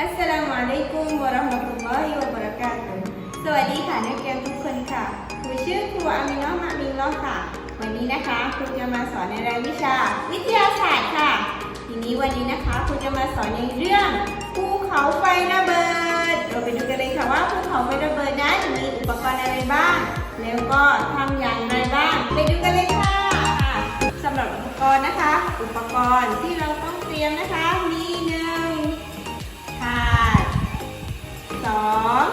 อัสสลามุอะลัยกุมวะเราะห์มะตุลลอฮิวะบะเราะกาตุฮ์สวัสดีค่ะนักเรียนทุกคนค่ะครูชื่อครูอามินะมะมินลอค่ะ วันนี้นะคะครูจะมาสอนในรายวิชา วิทยาศาสตร์ค่ะ ทีนี้วันนี้นะคะครูจะมาสอนในเรื่องภูเขาไฟระเบิดเราไปดูกันเลยค่ะว่าภูเขาไฟระเบิดนั้นมีอุปกรณ์อะไรบ้าง แล้วก็ทำอย่างไรบ้าง ไปดูกันเลยค่ะสำหรับอุปกรณ์นะคะ อุปกรณ์ที่เราต้องเตรียมนะคะมี สอง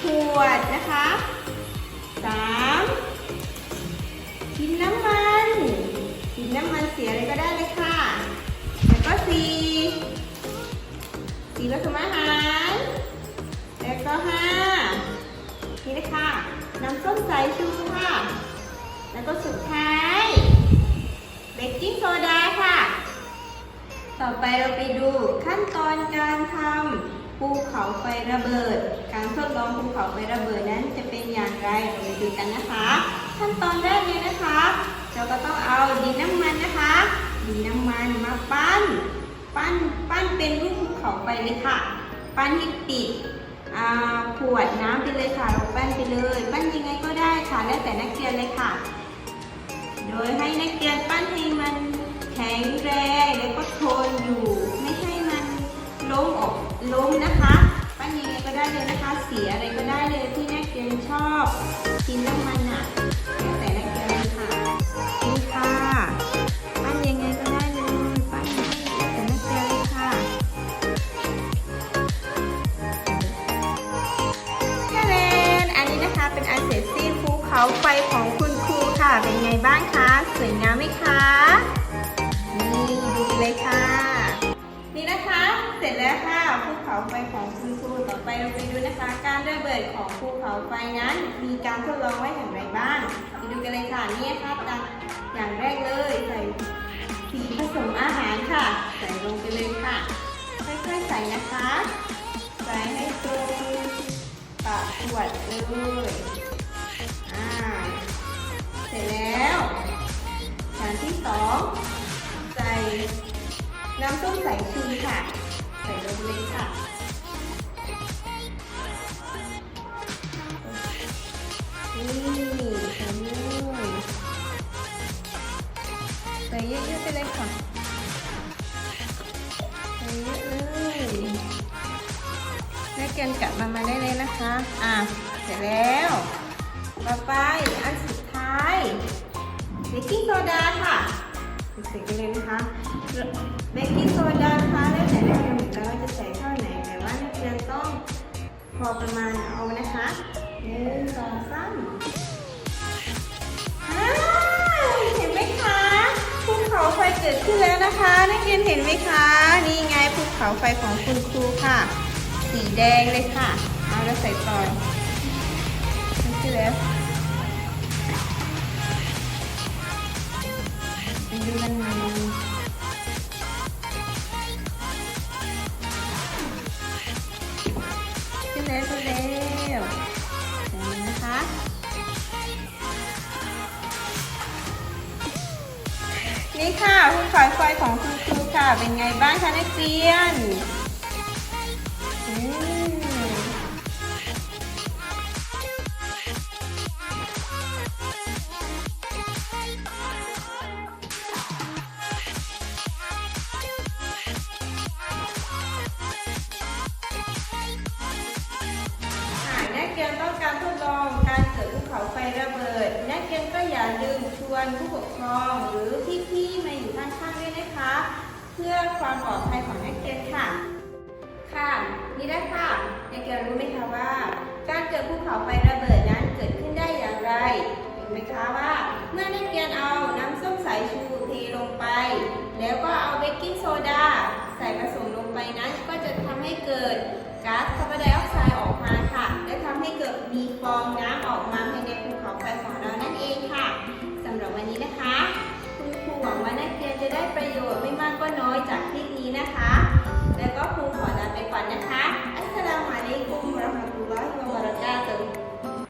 ขวดนะคะสามกินน้ำมันกินน้ำมันเสียอะไรก็ได้เลยค่ะ แล้วก็สี่สี่ผสมอาหาร แล้วก็ห้านี่เลยค่ะน้ำส้มสายชูค่ะ แล้วก็สุดท้ายเบกกิ้งโซดาค่ะ ต่อไปเราไปดูขั้นตอนการทำ ภูเขาไฟระเบิด การทดลองภูเขาไฟระเบิดนั้นจะเป็นอย่างไรเราไปดูกันนะคะ ขั้นตอนแรกเลยนะคะ เราก็ต้องเอาดินน้ำมันนะคะ ดินน้ำมันมาปั้น ปั้นปั้นเป็นรูปภูเขาไฟเลยค่ะ ปั้นให้ปิดอ่าขวดน้ำไปเลยค่ะเราปั้นไปเลยปั้นยังไงก็ได้ค่ะแล้วแต่นักเรียนเลยค่ะ โดยให้นักเรียนปั้นให้มันแข็งแรงแล้วก็ทนอยู่ ไม่ให้มันล้มออก ล้มนะคะปั้นยังไงก็ได้เลยนะคะ สีอะไรก็ได้เลยที่นักเรียนชอบกินน้ำมันอะแล้วแต่นักเรียนเลยค่ะนี่ค่ะปั้นยังไงก็ได้เลยปั้นให้แล้วแต่นักเรียนเลยค่ะแค่เลนอันนี้นะคะเป็นอันเสร็จสิ้นภูเขาไฟของคุณครูค่ะเป็นไงบ้างคะสวยงามไหมคะนี่ดูเลยค่ะ เขาไฟของคุณครูต่อไปเราไปดูนะคะการระเบิดของภูเขาไฟนั้น มีการทดลองไว้อย่างไรบ้างไปดูกันเลยค่ะนี่ค่ะตามอย่างแรกเลยใส่สีผสมอาหารค่ะ ใส่ลงไปเลยค่ะค่อยๆใส่นะคะ ใส่ให้ตรงปากขวดเลยอ่าเสร็จแล้วอย่างที่สองใส่น้ำส้มสายชูค่ะ ใส่ลงเลยค่ะนี่ใส่เลยใส่เยอะๆไปเลยค่ะใส่เยอะเลยแม่เกียนกลับมามาได้เลยนะคะ อะ เสร็จแล้ว ต่อไปอันสุดท้ายเบกกิ้งโซดาค่ะใส่กันเลยนะคะ เบกกิ้งโซดาคะแล้วแต่นักเรียนเหมือนกันว่าจะใส่เท่าไหนแต่ว่านักเรียนต้องพอประมาณเอานะคะหนึ่งสองสามเห็นไหมคะภูเขาไฟเกิดขึ้นแล้วนะคะ นักเรียนเห็นไหมคะ นี่ไงภูเขาไฟของคุณครูค่ะ สีแดงเลยค่ะ เอาแล้วใส่ต่อนี่คือแล้วไปดูกัน นี่ค่ะภูเขาไฟของคุณครูค่ะ เป็นไงบ้างคะนักเรียนหากนักเรียนต้องการทดลอง วนผู้ปกครอง หรือพี่ๆมาอยู่ข้างๆด้วยนะคะ เพื่อความปลอดภัยของนักเรียนค่ะ ค่ะ นี่ได้ค่ะนักเรียนรู้ไหมคะว่า การเกิดภูเขาไฟระเบิดนั้นเกิดขึ้นได้อย่างไรเห็นไหมคะว่า เมื่อนักเรียนเอาน้ำส้มสายชูเทลงไป แล้วก็เอาเบกกิ้งโซดาใส่ผสมลงไปนั้นก็จะทำให้เกิดก๊าซคาร์บอนไดออกไซด์ออกมาค่ะ และทำให้เกิดมีฟองน้